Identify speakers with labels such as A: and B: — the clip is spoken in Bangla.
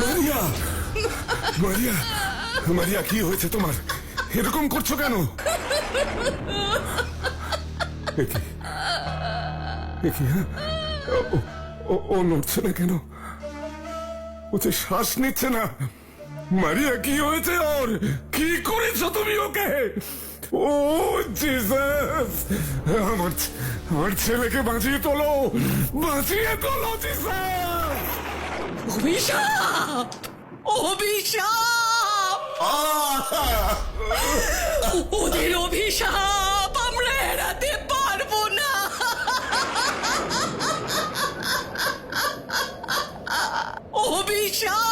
A: মারিয়া! মারিয়া! মারিয়া, কি হয়েছে তোমার? এরকম করছ কেন? হ্যাঁ? ও- নড়ছে না কেন? ও যে শ্বাস নিচ্ছে না। মারিয়া, কি হয়েছে ওর? কি করেছ তুমি ওকে? ও জিসাস আমার আমার ছেলেকে বাঁচিয়ে তোলো। বাঁচিয়ে তোলো জিসাস
B: অভিশাপ! অভিশাপ! ওদের অভিশাপ আমরা এড়াতে পারব না। অভিশাপ!